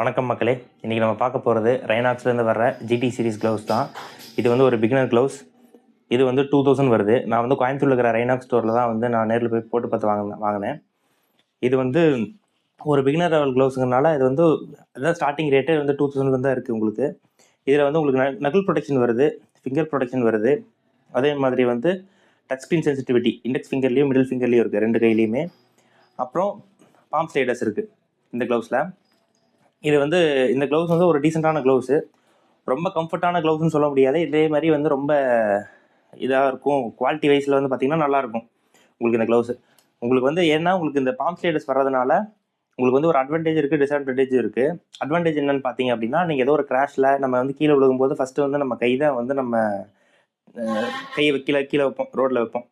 வணக்கம் மக்களே. இன்றைக்கி நம்ம பார்க்க போகிறது ரைனாக்ஸ்லேருந்து வர்ற ஜிடி சீரிஸ் க்ளவுஸ் தான். இது வந்து ஒரு பிகினர் க்ளவுஸ் இது வந்து டூ தௌசண்ட் வருது. நான் வந்து கோயம்புத்தூர் இருக்கிற ரைனாக்ஸ் ஸ்டோரில் தான் வந்து நான் நேரில் போய் போட்டு பார்த்து வாங்கினேன் வாங்கினேன். இது வந்து ஒரு பிகினர் லெவல் க்ளவுஸுங்கிறனால இது வந்து அதான் ஸ்டார்டிங் ரேட்டே வந்து டூ தௌசண்ட்லேருந்து தான் இருக்குது உங்களுக்கு. இதில் வந்து உங்களுக்கு நகல் ப்ரொடெக்ஷன் வருது ஃபிங்கர் ப்ரொடெக்ஷன் வருது. அதே மாதிரி வந்து டச் ஸ்க்ரீன் சென்சிட்டிவிட்டி இண்டெக்ஸ் ஃபிங்கர்லேயும் மிடில் ஃபிங்கர்லேயும் இருக்குது ரெண்டு கையிலையுமே. அப்புறம் பாம் ஸ்லைடர்ஸ் இருக்குது இந்த க்ளவுஸில் இது வந்து இந்த க்ளவுஸ் வந்து ஒரு டீசெண்டான க்ளவுஸு ரொம்ப கம்ஃபர்ட்டான க்ளவுஸ்னு சொல்ல முடியாது. இதே மாதிரி வந்து ரொம்ப இதாக இருக்கும். குவாலிட்டி வைஸில் வந்து பார்த்திங்கன்னா நல்லாயிருக்கும் உங்களுக்கு இந்த க்ளவுஸு உங்களுக்கு வந்து ஏன்னா உங்களுக்கு இந்த பாம் வர்றதுனால உங்களுக்கு வந்து ஒரு அட்வான்டேஜ் இருக்குது டிஸ்அட்வான்டேஜ் இருக்குது அட்வான்டேஜ் என்னன்னு பார்த்தீங்க அப்படின்னா நீங்கள் ஏதோ ஒரு கிராஷில் நம்ம வந்து கீழே விழுகும்போது ஃபஸ்ட்டு வந்து நம்ம கை தான் வந்து நம்ம கையை கீழே கீழே வைப்போம் ரோட்டில் வைப்போம்.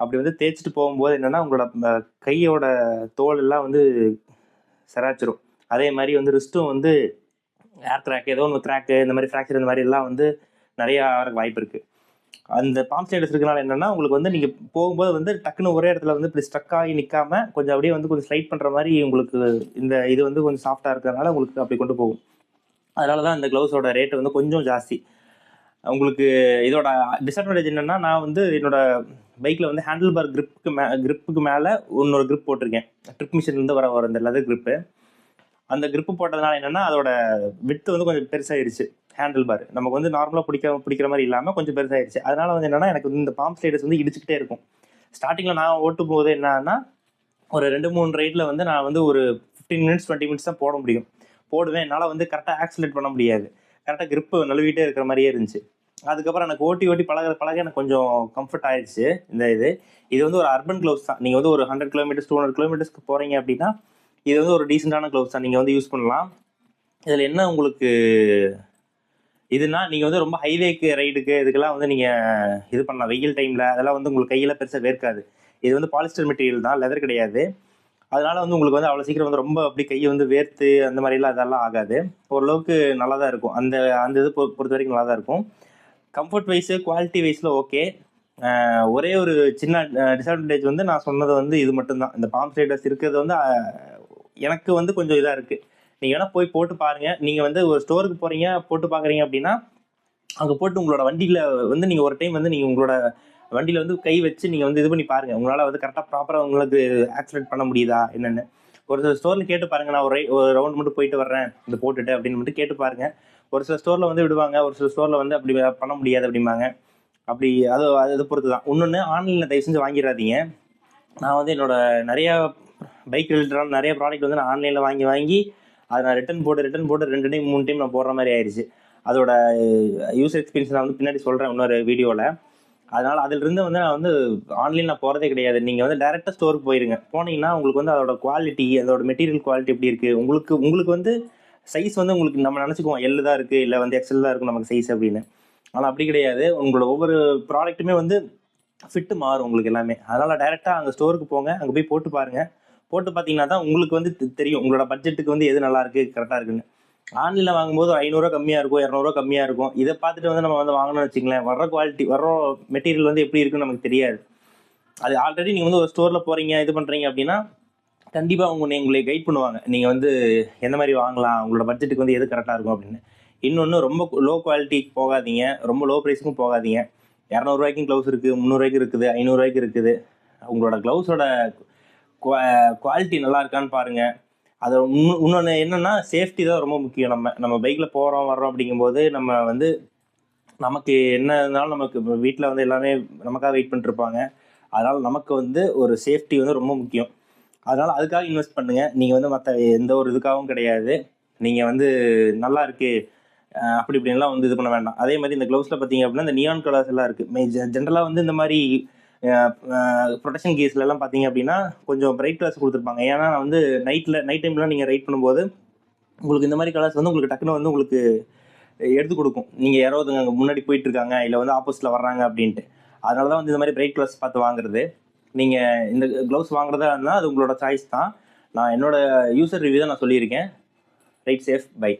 அப்படி வந்து தேய்ச்சிட்டு போகும்போது என்னென்னா உங்களோட கையோட தோல் எல்லாம் வந்து சிராச்சிரும். அதே மாதிரி வந்து ரிஸ்ட்டும் வந்து ஏர் கிராக் ஏதோ ஒன்று கிராக்கு இந்த மாதிரி ஃப்ராக்சர் இந்த மாதிரி எல்லாம் வந்து நிறையா ஆகிறதுக்கு வாய்ப்பு இருக்குது அந்த பாம் ஸ்லைடர்ஸ் இருக்கனால என்னென்னா உங்களுக்கு வந்து நீங்கள் போகும்போது வந்து டக்குன்னு ஒரே இடத்துல வந்து இப்படி ஸ்ட்ரக் ஆகி நிற்காம கொஞ்சம் அப்படியே வந்து கொஞ்சம் ஸ்லைட் பண்ணுற மாதிரி உங்களுக்கு இந்த இது வந்து கொஞ்சம் சாஃப்டாக இருக்கிறதுனால உங்களுக்கு அப்படி கொண்டு போகும். அதனால தான் இந்த க்ளவுஸோட ரேட் வந்து கொஞ்சம் ஜாஸ்தி. உங்களுக்கு இதோட டிஸ்அட்வான்டேஜ் என்னென்னா நான் வந்து என்னோட பைக்கில் வந்து ஹேண்டில் பார் கிரிப்புக்கு மே கிரிப்புக்கு மேலே இன்னொரு கிரிப் போட்டிருக்கேன். ட்ரிப் மிஷின்லேருந்து வர வர இந்த லெதர் கிரிப்பு அந்த கிரிப்பு போட்டதுனால என்னென்னா அதோட விட்டு வந்து கொஞ்சம் பெருசாயிருச்சு ஹேண்டில் பார் நமக்கு வந்து நார்மலாக பிடிக்க பிடிக்கிற மாதிரி இல்லாமல் கொஞ்சம் பெருசாயிருச்சு. அதனால வந்து என்னென்னா எனக்கு வந்து இந்த பாம்ப் ஸ்லைடர்ஸ் வந்து இடிச்சுக்கிட்டே இருக்கும். ஸ்டார்டிங்கில் நான் ஓட்டும் போது என்னன்னா ஒரு ரெண்டு மூணு ரைடில் வந்து நான் வந்து ஒரு ஃபிஃப்டீன் மினிட்ஸ் டுவெண்ட்டி மினிட்ஸ் தான் போட முடியும். போடுவேன். என்னால் வந்து கரெக்டாக ஆக்சிலேட் பண்ண முடியாது. கரெக்டாக கிரிப்பு நழுவிட்டே இருக்கிற மாதிரியே இருந்துச்சு. அதுக்கப்புறம் எனக்கு ஓட்டி ஓட்டி பழக பழக எனக்கு கொஞ்சம் கம்ஃபர்ட் ஆயிடுச்சு இந்த இது. இது வந்து ஒரு அர்பன் க்ளவுஸ் தான். நீங்கள் வந்து ஒரு ஹண்ட்ரட் கிலோமீட்டர்ஸ் டூ ஹண்ட்ரட் கிலோமீட்டர்ஸ்க்கு போகிறீங்க அப்படின்னா இது வந்து ஒரு டீசெண்டான க்ளவுஸ் தான். நீங்கள் வந்து யூஸ் பண்ணலாம். இதில் என்ன உங்களுக்கு இதுனா நீங்கள் வந்து ரொம்ப ஹைவேக்கு ரைடுக்கு இதுக்கெல்லாம் வந்து நீங்கள் இது பண்ணலாம். வெயில் டைமில் அதெல்லாம் வந்து உங்களுக்கு கையில் பெருசாக வேர்க்காது. இது வந்து பாலிஸ்டர் மெட்டீரியல் தான். லெதர் கிடையாது. அதனால வந்து உங்களுக்கு வந்து அவ்வளோ சீக்கிரம் வந்து ரொம்ப அப்படி கையை வந்து வேர்த்து அந்த மாதிரிலாம் அதெல்லாம் ஆகாது. ஓரளவுக்கு நல்லா தான் இருக்கும். அந்த அந்த இது பொ- பொறுத்த வரைக்கும் நல்லா தான் இருக்கும் கம்ஃபர்ட் வைஸு குவாலிட்டி வைஸில் ஓகே ஒரே ஒரு சின்ன டிஸ்அட்வான்டேஜ் வந்து நான் சொன்னது வந்து இது மட்டும்தான். இந்த பாம் ஸ்லைடர்ஸ் இருக்கிறது வந்து எனக்கு வந்து கொஞ்சம் இதாக இருக்குது நீங்கள் வேணால் போய் போட்டு பாருங்கள் நீங்கள் வந்து ஒரு ஸ்டோருக்கு போகிறீங்க போட்டு பார்க்குறீங்க அப்படின்னா அங்கே போட்டு உங்களோட வண்டியில் வந்து நீங்கள் ஒரு டைம் வந்து நீங்கள் உங்களோட வண்டியில் வந்து கை வச்சு நீங்கள் வந்து இது பண்ணி பாருங்கள் உங்களால் வந்து கரெக்டாக ப்ராப்பராக உங்களுக்கு ஆக்சிடென்ட் பண்ண முடியுதா என்னென்னு. ஒரு சில ஸ்டோரில் கேட்டு பாருங்கள் நான் ஒரு ஒரு ரவுண்ட் மட்டும் போயிட்டு வர்றேன். இந்த போட்டுட்டு அப்படின்னு மட்டும் கேட்டு பாருங்கள் ஒரு சில ஸ்டோரில் வந்து விடுவாங்க. ஒரு சில ஸ்டோரில் வந்து அப்படி பண்ண முடியாது அப்படிம்பாங்க. அப்படி அது அது பொறுத்து தான் இன்னொன்று ஆன்லைனில் தயவு செஞ்சு வாங்கிடாதீங்க. நான் வந்து என்னோட நிறையா பைக் ரிலேட்டடான நிறைய ப்ராடக்ட் வந்து நான் ஆன்லைனில் வாங்கி வாங்கி அதை நான் ரிட்டன் போட்டு ரிட்டன் போட்டு ரெண்டு டைம் மூணு டைம் நான் போடுற மாதிரி ஆயிடுச்சு அதோட யூசர் எக்ஸ்பீரியன்ஸ் நான் வந்து பின்னாடி சொல்கிறேன் இன்னொரு வீடியோவில் அதனால் அதிலிருந்து வந்து நான் வந்து ஆன்லைனில் நான் போகிறதே கிடையாது. நீங்கள் வந்து டேரெக்டாக ஸ்டோருக்கு போயிருங்க. போனீங்கன்னா உங்களுக்கு வந்து அதோட குவாலிட்டி அதோட மெட்டீரியல் குவாலிட்டி எப்படி இருக்குது உங்களுக்கு உங்களுக்கு வந்து சைஸ் வந்து உங்களுக்கு நம்ம நினச்சிக்குவோம். எல்லு தான் இருக்குது இல்லை வந்து எக்ஸல் தான் இருக்கும் நமக்கு சைஸ் அப்படின்னு. ஆனால் அப்படி கிடையாது. உங்களோட ஒவ்வொரு ப்ராடக்ட்டுமே வந்து ஃபிட்டு மாறும் உங்களுக்கு எல்லாமே. அதனால் டேரெக்டாக அங்கே ஸ்டோருக்கு போங்க. அங்கே போய் போட்டு பாருங்கள் போட்டு பார்த்தீங்கன்னா தான் உங்களுக்கு வந்து தெரியும். உங்களோட பட்ஜெட்டுக்கு வந்து எது நல்லா இருக்குது கரெக்டாக இருக்குன்னு. ஆன்லைனில் வாங்கும்போது ஒரு ஐநூறுரூவா கம்மியாக இருக்கும் இரநூறுவா கம்மியாக இருக்கும். இதை பார்த்துட்டு வந்து நம்ம வந்து வாங்கணும்னு வச்சுங்களேன் வர்ற குவாலிட்டி வர்ற மெட்டீரியல் வந்து எப்படி இருக்குன்னு நமக்கு தெரியாது. அது ஆல்ரெடி நீங்கள் வந்து ஒரு ஸ்டோரில் போகிறீங்க இது பண்ணுறீங்க அப்படின்னா கண்டிப்பாக உங்க உங்களை கைட் பண்ணுவாங்க. நீங்கள் வந்து எந்த மாதிரி வாங்கலாம் உங்களோட பட்ஜெட்டுக்கு வந்து எது கரெக்டாக இருக்கும் அப்படின்னு. இன்னொன்று ரொம்ப லோ குவாலிட்டிக்கு போகாதீங்க. ரொம்ப லோ ப்ரைஸுக்கும் போகாதீங்க. இரநூறுவாய்க்கும் க்ளவுஸ் இருக்குது முந்நூறுவாய்க்கு இருக்குது ஐநூறுரூவாய்க்கு இருக்குது. உங்களோட க்ளவுஸோட குவாலிட்டி நல்லா இருக்கான்னு பாருங்கள் அது இன்னொன்று என்னென்னா சேஃப்டி தான் ரொம்ப முக்கியம். நம்ம நம்ம பைக்கில் போகிறோம் வர்றோம் அப்படிங்கும்போது நம்ம வந்து நமக்கு என்ன இருந்தாலும் நமக்கு வீட்டில் வந்து எல்லாமே நமக்காக வெயிட் பண்ணிருப்பாங்க அதனால் நமக்கு வந்து ஒரு சேஃப்டி வந்து ரொம்ப முக்கியம். அதனால் அதுக்காக இன்வெஸ்ட் பண்ணுங்கள் நீங்கள் வந்து மற்ற எந்த ஒரு இதுக்காகவும் கிடையாது. நீங்கள் வந்து நல்லா இருக்கு அப்படி இப்படின்லாம் வந்து இது பண்ண வேண்டாம். அதே மாதிரி இந்த க்ளவுஸில் பார்த்தீங்க அப்படின்னா இந்த நியான் கலர்ஸ் எல்லாம் இருக்குது ஜென்ரலாக வந்து இந்த மாதிரி ப்ரொடெக்ஷன் கேஸ்லலாம் பார்த்தீங்க அப்படின்னா கொஞ்சம் பிரைட் கலர்ஸ் கொடுத்துருப்பாங்க. ஏன்னா நான் வந்து நைட்டில் நைட் டைம்லாம் நீங்கள் ரைட் பண்ணும்போது உங்களுக்கு இந்த மாதிரி கலர்ஸ் வந்து உங்களுக்கு டக்குன்னு வந்து உங்களுக்கு எடுத்து கொடுக்கும். நீங்கள் யாரோ ஒருத்தங்க அங்கே முன்னாடி போயிட்டுருக்காங்க இல்லை வந்து ஆப்போசிட்டில் வர்றாங்க அப்படின்ட்டு. அதனால தான் வந்து இந்த மாதிரி பிரைட் கலர்ஸ் பார்த்து வாங்குறது. நீங்கள் இந்த க்ளவுஸ் வாங்குறதா இருந்தால் அது உங்களோட சாய்ஸ் தான். நான் என்னோட யூசர் ரிவ்யூ தான் நான் சொல்லியிருக்கேன். Right safe by